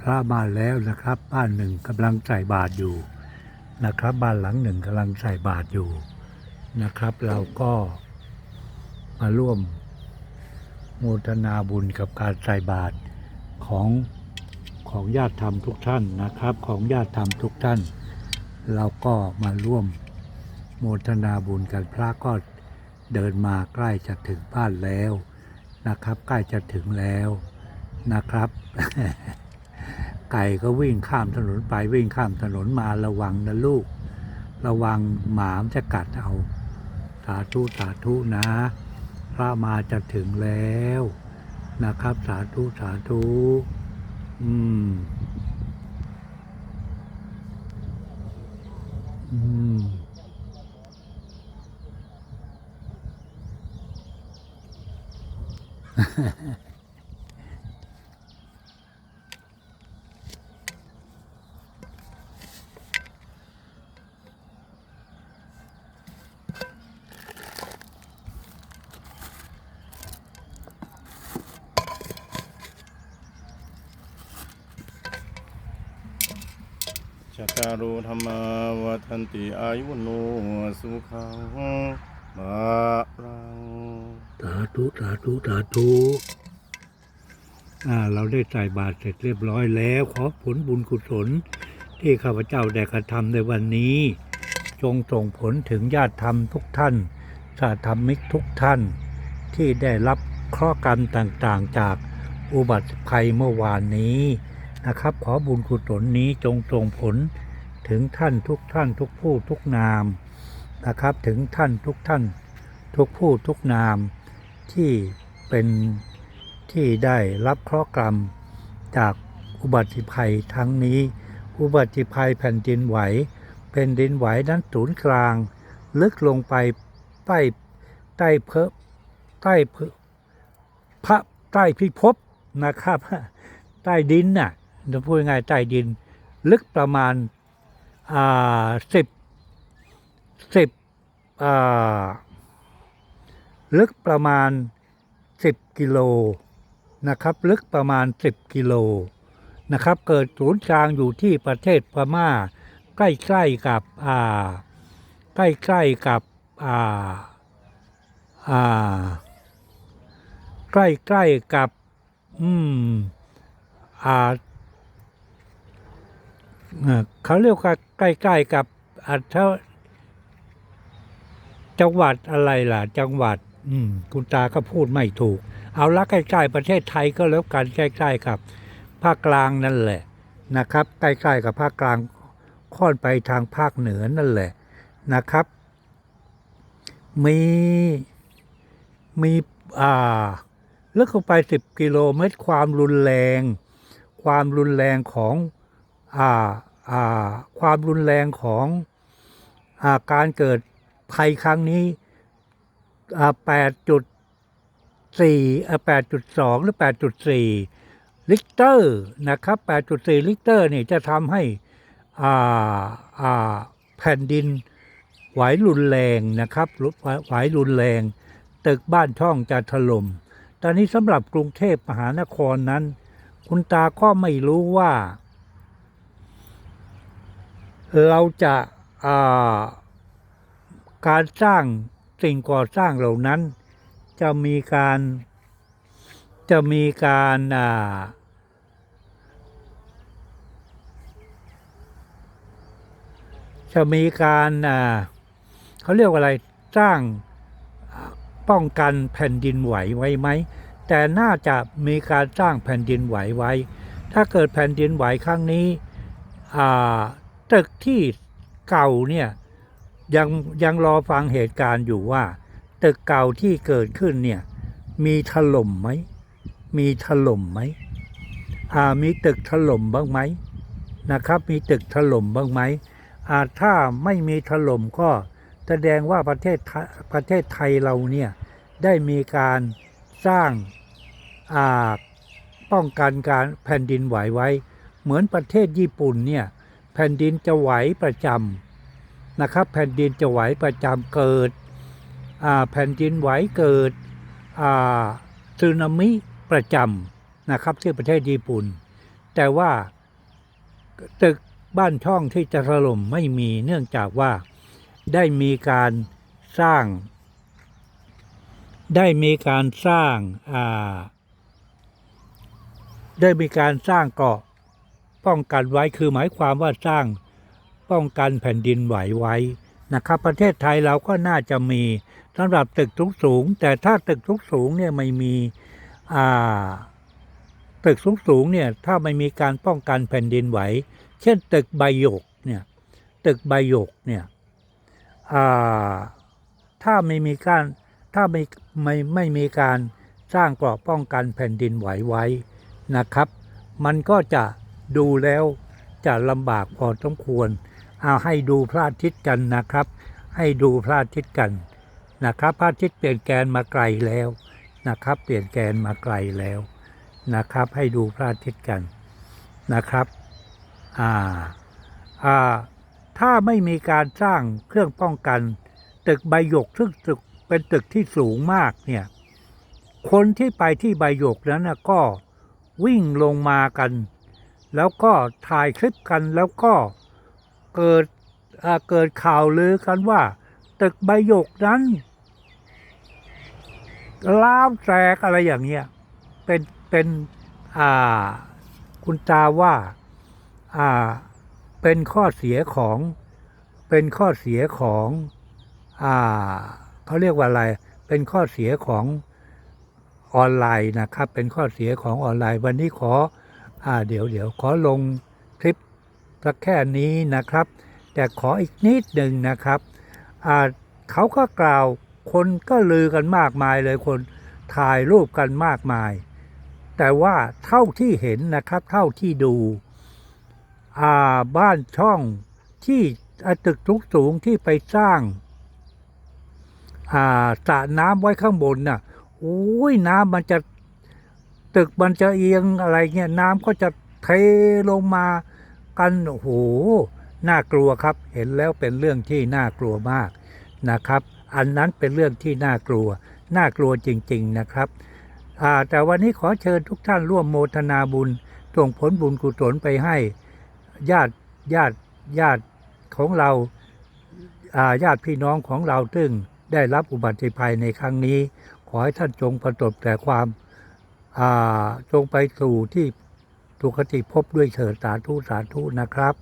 พระมาแล้วนะครับ บ้านหนึ่งกำลังใส่บาตรอยู่นะครับ บ้านหลังหนึ่งกำลังใส่บาตรอยู่นะครับ เราก็มาร่วมโมทนาบุญกับการใส่บาตรของของญาติธรรมทุกท่านนะครับ ของญาติธรรมทุกท่าน เราก็มาร่วมโมทนาบุญกันพระก็เดินมาใกล้จะถึงบ้านแล้วนะครับ ใกล้จะถึงแล้วนะครับ ไก่ก็วิ่งข้ามถนนไปวิ่งข้ามถนนมาระวังนะลูก ระวังหมามจะกัดเอา สาธุสาธุนะ พระมาจะถึงแล้วนะครับ สาธุสาธุอืม อืมชะตารุธรรมาวัฏันติอายุโนสุขังมารังสาธุสาธุสาธุอ่าเราได้ใส่บาตรเสร็จเรียบร้อยแล้ว ขอผลบุญกุศล ที่ข้าพเจ้าได้กระทำในวันนี้ จงส่งผลถึงญาติธรรมทุกท่านสาธรรมิกทุกท่าน ที่ได้รับเคราะห์กรรมต่างๆ จากอุบัติภัยเมื่อวานนี้นะครับ ขอบุญกุศลนี้จงส่งผล ถึงท่านทุกท่านทุกผู้ทุกนามนะครับถึงท่านทุกท่านทุกผู้ทุกนามที่เป็นที่ได้รับเคราะห์กรรม จากอุบัติภัยทั้งนี้ อุบัติภัยแผ่นดินไหวแผ่นดินไหวนั้นศูนย์กลาง ลึกลงไปใต้ใต้เพอใต้เพอพระใต้พิภพนะครับ ใต้ดินน่ะจะพูดง่ายใต้ดิน ลึกประมาณ สิบสิบลึกประมาณ 10 กิโลนะครับ ลึกประมาณ 10 กิโลนะครับ เกิดศูนย์กลางอยู่ที่ประเทศพม่า ใกล้ๆกับอ่าใกล้ๆกับอ่าอ่าใกล้ๆกับ อืมอ่า เขาเรียกว่าใกล้ๆกับอ่าเท่าจังหวัดอะไรล่ะ จังหวัด อืม คุณตาก็พูดไม่ถูก เอาละใกล้ๆประเทศไทยก็แล้วกันใกล้ๆกับภาคกลางนั่นแหละ นะครับ ใกล้ๆกับภาคกลางค่อนไปทางภาคเหนือนั่นแหละนะครับ มีมีอ่าลึกเข้าไปสิบกิโลเมตรความรุนแรง ความรุนแรงของ ความรุนแรงของอาการเกิดภัยครั้งนี้แปดจุดสี่แปดจุดสองหรือแปดจุดสี่ลิกเตอร์นะครับแปดจุดสี่ลิกเตอร์นี่จะทำให้อ่าอ่าแผ่นดินไหวรุนแรงนะครับไหวรุนแรง ตึกบ้านช่องจะถล่ม ตอนนี้สำหรับกรุงเทพมหานครนั้น คุณตาก็ไม่รู้ว่า เราจะาการสร้างสิ่งก่อสร้างเหล่านั้น จะมีการจะมีการาจะมีการาเขาเรียกว่าอะไรสร้างป้องกันแผ่นดินไหวไว้ไหม แต่น่าจะมีการสร้างแผ่นดินไหวไว้ ถ้าเกิดแผ่นดินไหวครั้งนี้ ตึกที่เก่าเนี่ยยังยังรอฟังเหตุการณ์อยู่ว่า ตึกเก่าที่เกิดขึ้นเนี่ยมีถล่มไหม มีถล่มไหมอ่ามีตึกถล่มบ้างไหมนะครับ มีตึกถล่มบ้างไหมอ่าถ้าไม่มีถล่มก็แสดงว่าประเทศประเทศไทยเราเนี่ยได้มีการสร้างอ่าป้องกันการแผ่นดินไหวไว้ เหมือนประเทศญี่ปุ่นเนี่ย แผ่นดินจะไหวประจำนะครับ แผ่นดินจะไหวประจำเกิดแผ่นดินไหวเกิดสึนามิประจำนะครับที่ประเทศญี่ปุ่น แต่ว่าตึกบ้านช่องที่จะถล่มไม่มีเนื่องจากว่าได้มีการสร้าง ได้มีการสร้างาได้มีการสร้างเกาะ ป้องกันไว้คือหมายความว่าสร้างป้องกันแผ่นดินไหวไว้นะครับ ประเทศไทยเราก็น่าจะมีสำหรับตึกทุกสูง แต่ถ้าตึกทุกสูงเนี่ยไม่มีตึกสูงสูงเนี่ยถ้าไม่มีการป้องกันแผ่นดินไหว เช่น ตึกใบหยกเนี่ยตึกใบหยกเนี่ยถ้าไม่มีการถ้าไม่ไม่ไม่มีการสร้างเกราะป้องกันแผ่นดินไหวไว้นะครับ มันก็จะ ดูแล้วจะลำบากพอสมควร เอาให้ดูพระอาทิตย์กันนะครับ ให้ดูพระอาทิตย์กันนะครับพระอาทิตย์เปลี่ยนแกนมาไกลแล้วนะครับ เปลี่ยนแกนมาไกลแล้วนะครับ ให้ดูพระอาทิตย์กันนะครับอ่าอ่าถ้าไม่มีการสร้างเครื่องป้องกัน ตึกใบหยกซึ่งตึกเป็นตึกที่สูงมากเนี่ยคนที่ไปที่ใบหยกนั้นก็วิ่งลงมากัน แล้วก็ถ่ายคลิปกันแล้วก็เกิดเกิดข่าวลือกันว่า ตึกใบหยกนั้นล้าวแตกอะไรอย่างเงี้ยเป็นเป็นอ่าคุณตาว่าอ่าเป็นข้อเสียของเป็นข้อเสียของอ่าเขาเรียกว่าอะไร เป็นข้อเสียของออนไลน์นะครับ เป็นข้อเสียของออนไลน์ วันนี้ขอ อ่าเดี๋ยวเดี๋ยวขอลงคลิปสักแค่นี้นะครับ แต่ขออีกนิดหนึ่งนะครับอ่าเขาก็กล่าวคนก็ลือกันมากมายเลยคนถ่ายรูปกันมากมาย แต่ว่าเท่าที่เห็นนะครับ เท่าที่ดูอ่าบ้านช่องที่ตึกทุกสูงที่ไปสร้างอ่าสระน้ำไว้ข้างบนน่ะโอ้ยน้ำมันจะ ตึกมันจะเอียงอะไรเงี้ยน้ำก็จะเทลงมากันโอ้โหน่ากลัวครับ เห็นแล้วเป็นเรื่องที่น่ากลัวมากนะครับ อันนั้นเป็นเรื่องที่น่ากลัว น่ากลัวจริง ๆนะครับแต่วันนี้ขอเชิญทุกท่านร่วมโมทนาบุญส่งผลบุญกุศลไปให้ญาติญาติญาติของเราญาติพี่น้องของเราซึ่งได้รับอุบัติภัยในครั้งนี้ ขอให้ท่านจงประสบแต่ความ จงไปสู่ที่สุคติภพด้วยเถิดสาธุสาธุนะครับ